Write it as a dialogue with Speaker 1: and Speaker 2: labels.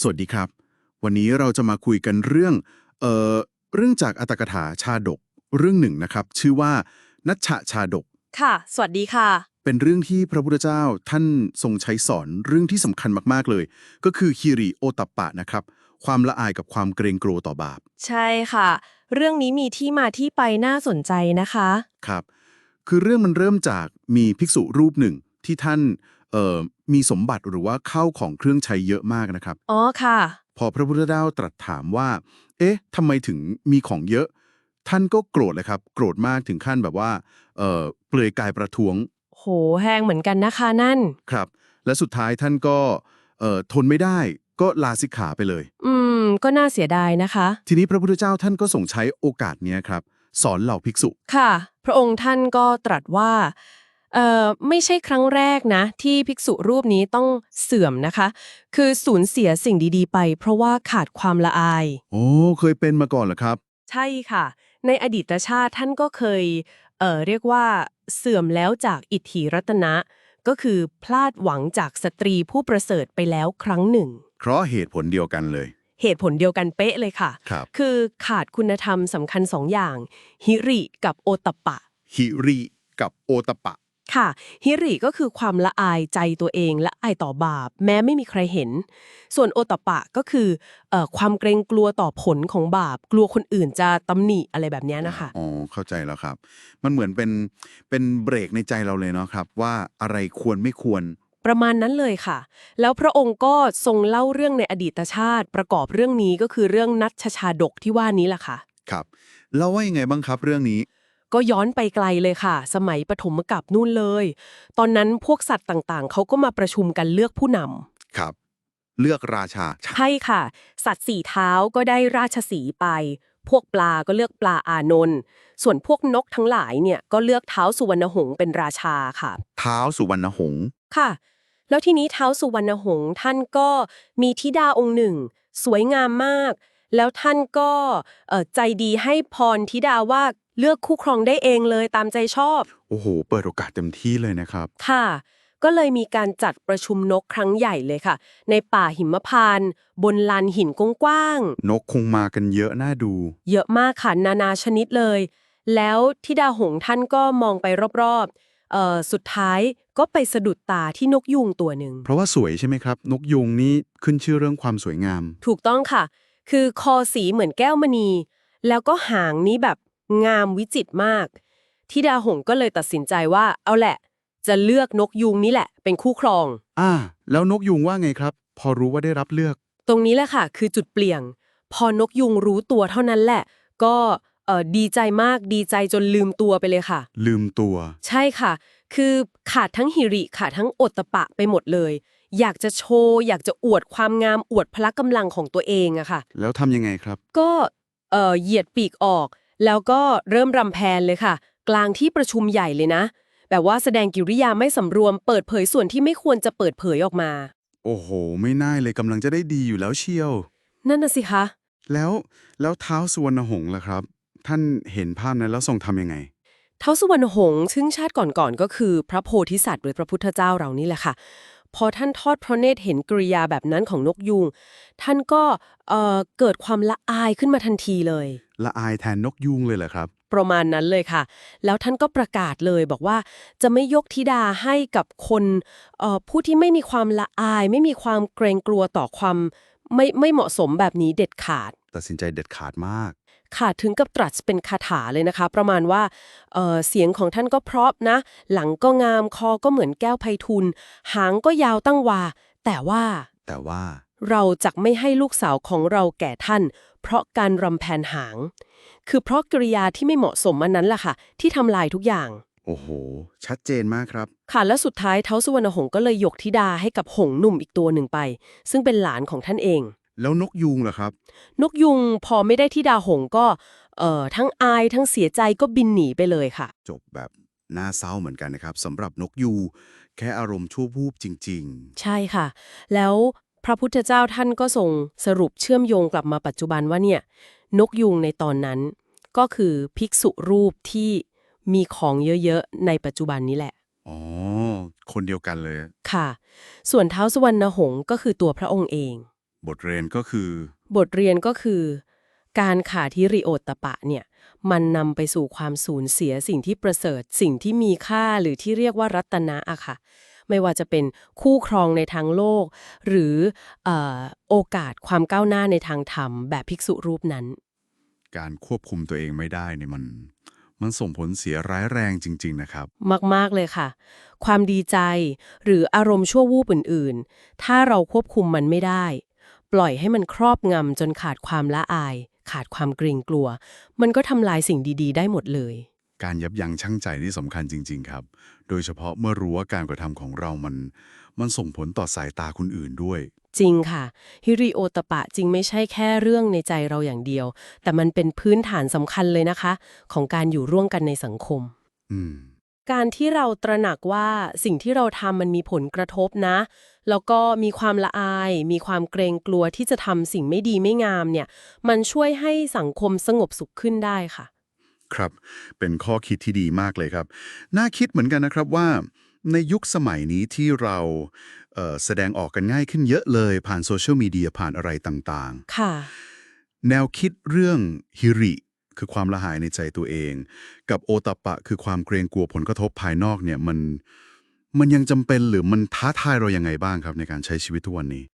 Speaker 1: สวัสดีครับ วันนี้เราจะมาคุยกันเรื่องเอ่อเรื่องจากอัตถกถาชาดกเรื่องหนึ่งนะครับ ชื่อว่านัชชะชาดก
Speaker 2: ค่ะ สวัสดีค่ะ
Speaker 1: เป็นเรื่องที่พระพุทธเจ้าท่านทรงใช้สอนเรื่องที่สำคัญมากๆเลย ก็คือฮิริโอตัปปะนะครับ ความละอายกับความเกรงกลัวต่อบาป
Speaker 2: ใช่ค่ะ เรื่องนี้มีที่มาที่ไปน่าสนใจนะคะ
Speaker 1: ครับ คือเรื่องมันเริ่มจากมีภิกษุรูปหนึ่งที่ท่านเอ่อ มีสมบัติหรือว่าเข้าของเครื่องใช้เยอะมากนะครับ
Speaker 2: อ๋อค่ะ
Speaker 1: พอพระพุทธเจ้าตรัสถามว่า เอ๊ะทำไมถึงมีของเยอะ ท่านก็โกรธเลยครับ โกรธมากถึงขั้นแบบว่า เอ่อเปลือยกายประท้วง
Speaker 2: โหแหงเหมือนกันนะคะนั่น
Speaker 1: ครับ และสุดท้ายท่านก็เอ่อทนไม่ได้ก็ลาสิกขาไปเลย
Speaker 2: อืม ก็น่าเสียดายนะคะ
Speaker 1: ทีนี้พระพุทธเจ้าท่านก็ส่งใช้โอกาสเนี้ยครับ สอนเหล่าภิกษุ
Speaker 2: ค่ะ พระองค์ท่านก็ตรัสว่า เอ่อไม่ใช่ครั้งแรกนะ ที่ภิกษุรูปนี้ต้องเสื่อมนะคะ คือสูญเสียสิ่งดีๆ ไป เพราะว่าขาดความละอาย
Speaker 1: โอ้เคยเป็นมาก่อนเหรอครับ
Speaker 2: ใช่ค่ะ ในอดีตชาติท่านก็เคยเอ่อเรียกว่าเสื่อมแล้วจากอิทธิรัตนะ ก็คือพลาดหวังจากสตรีผู้ประเสริฐไปแล้วครั้งหนึ่ง
Speaker 1: เพราะเหตุผลเดียวกันเลย
Speaker 2: เหตุผลเดียวกันเป๊ะเลยค่ะ
Speaker 1: ครับ
Speaker 2: คือขาดคุณธรรมสำคัญสองอย่างฮิริกับโอตปปะ
Speaker 1: ฮิริกับโอตปปะ
Speaker 2: ค่ะ ฮิริก็คือความละอายใจตัวเองและอายต่อบาป แม้ไม่มีใครเห็น ส่วนโอตปปะก็คือเอ่อความเกรงกลัวต่อผลของบาป กลัวคนอื่นจะตำหนิอะไรแบบเนี้ยนะคะ
Speaker 1: อ๋อเข้าใจแล้วครับ มันเหมือนเป็นเป็นเบรกในใจเราเลยเนาะครับ ว่าอะไรควรไม่ควร
Speaker 2: ประมาณนั้นเลยค่ะ แล้วพระองค์ก็ทรงเล่าเรื่องในอดีตชาติ ประกอบเรื่องนี้ก็คือเรื่องนัชชาดกที่ว่านี้แหละค่ะ
Speaker 1: ครับ แล้วว่ายังไงบ้างครับเรื่องนี้
Speaker 2: ก็ย้อนไปไกลเลยค่ะ สมัยปฐมกาลนู่นเลย ตอนนั้นพวกสัตว์ต่างๆ เขาก็มาประชุมกันเลือกผู้นำ
Speaker 1: ครับ เลือกราชา
Speaker 2: ใช่ค่ะ สัตว์สี่เท้าก็ได้ราชสีห์ไป พวกปลาก็เลือกปลาอานนท์ส่วนพวกนกทั้งหลายเนี่ยก็เลือกเท้าสุวรรณหงส์เป็นราชาค่ะ
Speaker 1: เท้าสุวรรณหงษ์
Speaker 2: ค่ะ แล้วทีนี้เท้าสุวรรณหงส์ท่านก็มีธิดาองค์หนึ่ง สวยงามมาก แล้วท่านก็เอ่อใจดีให้พรธิดาว่าเลือกคู่ครองได้เองเลยตามใจชอบ
Speaker 1: โอ้โห เปิดโอกาสเต็มที่เลยนะครับ
Speaker 2: ค่ะ ก็เลยมีการจัดประชุมนกครั้งใหญ่เลยค่ะ ในป่าหิมพานต์บนลานหินกว้าง
Speaker 1: นกคงมากันเยอะน่าดู
Speaker 2: ๆเยอะมากค่ะนานาชนิดเลย แล้วทิดาหงส์ท่านก็มองไปรอบๆเอ่อสุดท้ายก็ไปสะดุดตาที่นกยูงตัวหนึ่ง
Speaker 1: เพราะว่าสวยใช่ไหมครับ นกยุงนี่ขึ้นชื่อเรื่องความสวยงาม
Speaker 2: ถูกต้องค่ะ คือคอสีเหมือนแก้วมณี แล้วก็หางนี้แบบงามวิจิตรมากทิดาหงส์ก็เลยตัดสินใจว่าเอาแหละ จะเลือกนกยูงนี้แหละ เป็นคู่ครอง
Speaker 1: อ่า แล้วนกยุงว่าไงครับ พอรู้ว่าได้รับเลือก
Speaker 2: ตรงนี้แหละค่ะ คือจุดเปลี่ยนพอนกยุงรู้ตัวเท่านั้นแหละ ก็เอ่อดีใจมากดีใจจนลืมตัวไปเลยค่ะ
Speaker 1: ลืมตัว
Speaker 2: ใช่ค่ะ คือขาดทั้งหิริขาดทั้งโอตตะปะไปหมดเลย อยากจะโชว์ อยากจะอวดความงามอวดพละกำลังของตัวเองอะค่ะ
Speaker 1: แล้วทำยังไงครับ
Speaker 2: ก็เอ่อเหยียดปีกออก แล้วก็เริ่มรำแพนเลยค่ะ กลางที่ประชุมใหญ่เลยนะ แบบว่าแสดงกิริยาไม่สำรวม เปิดเผยส่วนที่ไม่ควรจะเปิดเผยออกมา
Speaker 1: โอ้โห ไม่น่าเลยกำลังจะได้ดีอยู่แล้วเชียว
Speaker 2: นั่นน่ะสิคะ
Speaker 1: แล้วแล้วเท้าสุวรรณหงษ์ล่ะครับ ท่านเห็นภาพนั้นแล้วทรงทำยังไง
Speaker 2: ท้าวสุวรรณหงษ์ซึ่งชาติก่อนๆก็คือพระโพธิสัตว์หรือพระพุทธเจ้าเรานี่แหละค่ะ พอท่านทอดพระเนตรเห็นกริยาแบบนั้นของนกยูงท่านก็เอ่อเกิดความละอายขึ้นมาทันทีเลย
Speaker 1: ละอายแทนนกยุงเลยเหรอครับ
Speaker 2: ประมาณนั้นเลยค่ะ แล้วท่านก็ประกาศเลยบอกว่าจะไม่ยกธิดาให้กับคนเอ่อผู้ที่ไม่มีความละอาย ไม่มีความเกรงกลัวต่อความไม่ไม่เหมาะสมแบบนี้เด็ดขาด
Speaker 1: ตัดสินใจเด็ดขาดมาก
Speaker 2: ค่ะถึงกับตรัสเป็นคาถาเลยนะคะ ประมาณว่าเอ่อเสียงของท่านก็เพราะนะ หลังก็งามคอก็เหมือนแก้วไพทุนหางก็ยาวตั้งวา แต่ว่า
Speaker 1: แต่ว่า
Speaker 2: เราจะไม่ให้ลูกสาวของเราแก่ท่าน เพราะการรำแพนหาง คือเพราะกริยาที่ไม่เหมาะสมอันนั้นแหละค่ะ ที่ทำลายทุกอย่าง
Speaker 1: โอ้โห ชัดเจนมากครับ
Speaker 2: ค่ะและสุดท้ายเท้าสุวรรณหงส์ก็เลยยกธิดาให้กับหงส์หนุ่มอีกตัวหนึ่งไป ซึ่งเป็นหลานของท่านเอง
Speaker 1: แล้วนกยุงล่ะครับ
Speaker 2: นกยุงพอไม่ได้ธิดาหงส์ก็เอ่อทั้งอายทั้งเสียใจก็บินหนีไปเลยค่ะ
Speaker 1: จบแบบน่าเศร้าเหมือนกันนะครับสำหรับนกยูงแค่อารมณ์ชั่ววูบจริง
Speaker 2: ใช่ค่ะ แล้วพระพุทธเจ้าท่านก็ทรงสรุปเชื่อมโยงกลับมาปัจจุบันว่าเนี่ย นกยุงในตอนนั้น ก็คือภิกษุรูปที่มีของเยอะๆ ในปัจจุบันนี้แหละ
Speaker 1: ๆ อ๋อ คนเดียวกันเลย
Speaker 2: ค่ะ ส่วนเท้าวสวรรณหงส์ก็คือตัวพระองค์เอง
Speaker 1: บทเรียนก็คือ
Speaker 2: บทเรียนก็คือ การขาดฮิริโอตตปะเนี่ย มันนำไปสู่ความสูญเสียสิ่งที่ประเสริฐ สิ่งที่มีค่าหรือที่เรียกว่ารัตนะอะค่ะ ไม่ว่าจะเป็นคู่ครองในทางโลก หรือเออโอกาสความก้าวหน้าในทางธรรม แบบภิกษุรูปนั้น
Speaker 1: การควบคุมตัวเองไม่ได้เนี่ยมันมันส่งผลเสียร้ายแรงจริง ๆ นะครับ
Speaker 2: มาก ๆ เลยค่ะ ความดีใจหรืออารมณ์ชั่ววูบอื่น ๆ ถ้าเราควบคุมมันไม่ได้ ปล่อยให้มันครอบงำจนขาดความละอาย ขาดความเกรงกลัว มันก็ทำลายสิ่งดีๆ ได้หมดเลย
Speaker 1: การยับยั้งชั่งใจนี่สำคัญจริง ๆ ครับ โดยเฉพาะเมื่อรู้ว่าการกระทำของเรามัน มันส่งผลต่อสายตาคนอื่นด้วย
Speaker 2: จริงค่ะ ฮิริโอตปะจริงไม่ใช่แค่เรื่องในใจเราอย่างเดียว แต่มันเป็นพื้นฐานสำคัญเลยนะคะ ของการอยู่ร่วมกันในสังคม
Speaker 1: อืม
Speaker 2: การที่เราตระหนักว่าสิ่งที่เราทำมันมีผลกระทบนะ แล้วก็มีความละอาย มีความเกรงกลัวที่จะทำสิ่งไม่ดีไม่งามเนี่ย มันช่วยให้สังคมสงบสุขขึ้นได้ค่ะ
Speaker 1: ครับ เป็นข้อคิดที่ดีมากเลยครับ น่าคิดเหมือนกันนะครับว่า ในยุคสมัยนี้ที่เราเอ่อแสดงออกกันง่ายขึ้นเยอะเลย ผ่านโซเชียลมีเดียผ่านอะไรต่าง
Speaker 2: ค่ะ
Speaker 1: ๆแนวคิดเรื่องฮิริ คือความละหายในใจตัวเอง กับโอตปปะคือความเกรงกลัวผลกระทบภายนอกเนี่ยมัน มันยังจำเป็นหรือมันท้าทายเรายังไงบ้างครับในการใช้ชีวิตทุกวันนี้